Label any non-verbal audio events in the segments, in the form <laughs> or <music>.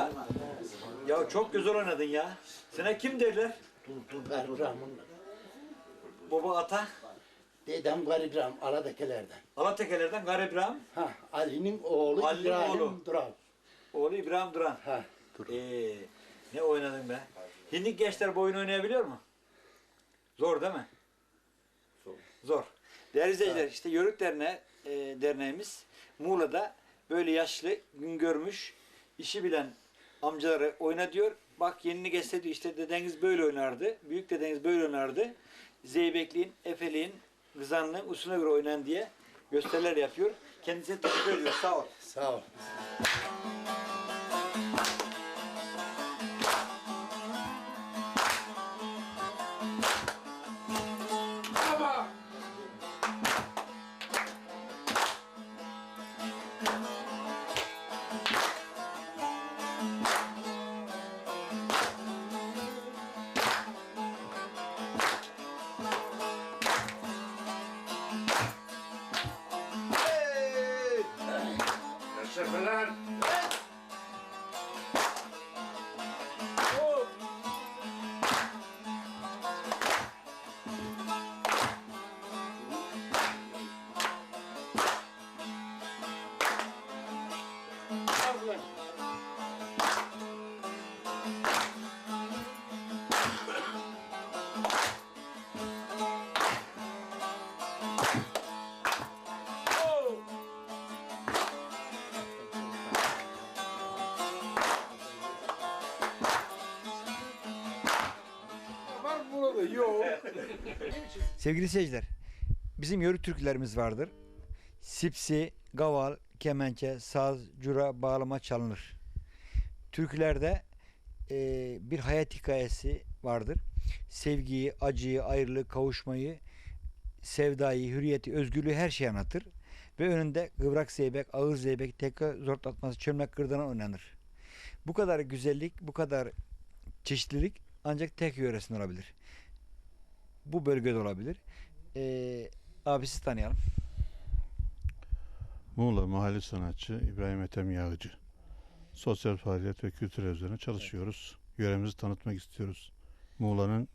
Amca. Ya çok güzel oynadın ya. Sana kim derler? Dur dur Garibrahm'ın. Baba ata. Dedem Garibrahm Aladekelerden. Alatekelerden Gar İbrahim. Ha Ali'nin oğlu Ali'nin İbrahim oğlu. Duran. Oğlu İbrahim Duran. Ha. Ee, ne oynadın be? Hindik gençler bu oyunu oynayabiliyor mu? Zor değil mi? Zor. Zor. Değerli izleyiciler işte Yörük Derneği, e, derneğimiz Muğla'da böyle yaşlı, gün görmüş, işi bilen amcaları oyna diyor. Bak yenini geçse diyor işte dedeniz böyle oynardı. Büyük dedeniz böyle oynardı. Zeybekliğin, Efeliğin, Kızanlığın usulüne göre oynan diye gösteriler yapıyor. Kendisine teşekkür ediyor. Sağ ol. Sağ ol. <laughs> Sevgili seyirciler, bizim yörük türkülerimiz vardır. Sipsi, gaval, kemençe, saz, cura, bağlama çalınır. Türkülerde e, bir hayat hikayesi vardır. Sevgiyi, acıyı, ayrılığı, kavuşmayı, sevdayı, hürriyeti, özgürlüğü her şeyi anlatır. Ve önünde kıvrak zeybek, ağır zeybek, tekrar zortlatması, çömlek kırdana oynanır. Bu kadar güzellik, bu kadar çeşitlilik ancak tek yöresinde olabilir bu bölgede olabilir. Ee, abisi tanıyalım. Muğla mahalle sanatçı İbrahim Ethem Yağcı. Sosyal faaliyet ve kültür üzerine çalışıyoruz. Yöremizi tanıtmak istiyoruz. Muğla'nın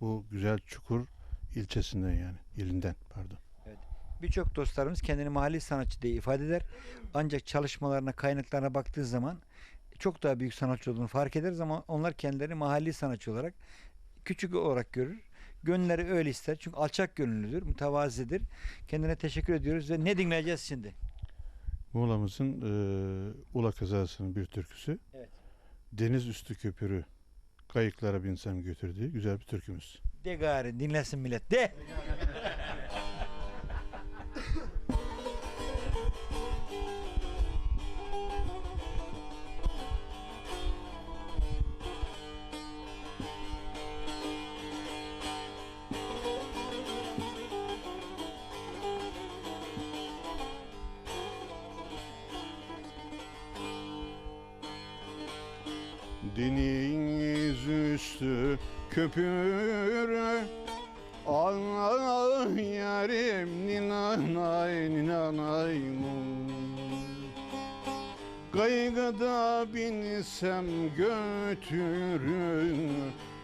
bu güzel çukur ilçesinden yani, ilinden pardon. Birçok dostlarımız kendini mahalli sanatçı diye ifade eder. Ancak çalışmalarına, kaynaklarına baktığı zaman çok daha büyük sanatçı olduğunu fark ederiz ama onlar kendilerini mahalli sanatçı olarak küçük olarak görür. Gönülleri öyle ister. Çünkü alçak gönüllüdür, mütevazidir. Kendine teşekkür ediyoruz ve ne dinleyeceğiz şimdi? Muğla'mızın e, Ula kazasının bir türküsü. Evet. Deniz üstü köpürü kayıklara binsem götürdüğü güzel bir türkümüz. De gari dinlesin millet. De! <laughs> Deniz üstü köpürü Ah yarim ninanay ninanay Kaygıda binsem götürün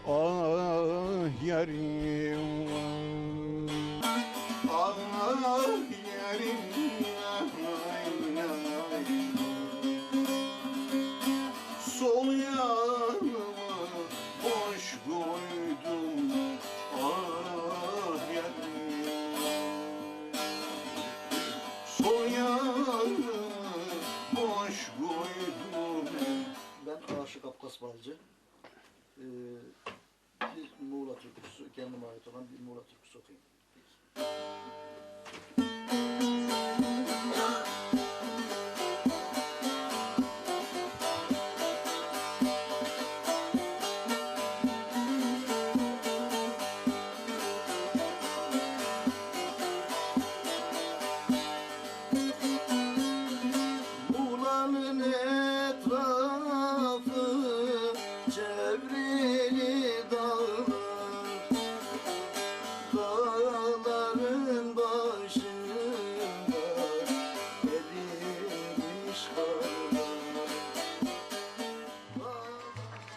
Ah yarim Asbalcı. Ee, bir Muğla türküsü, kendime ait olan bir Muğla türküsü okuyayım. Peki.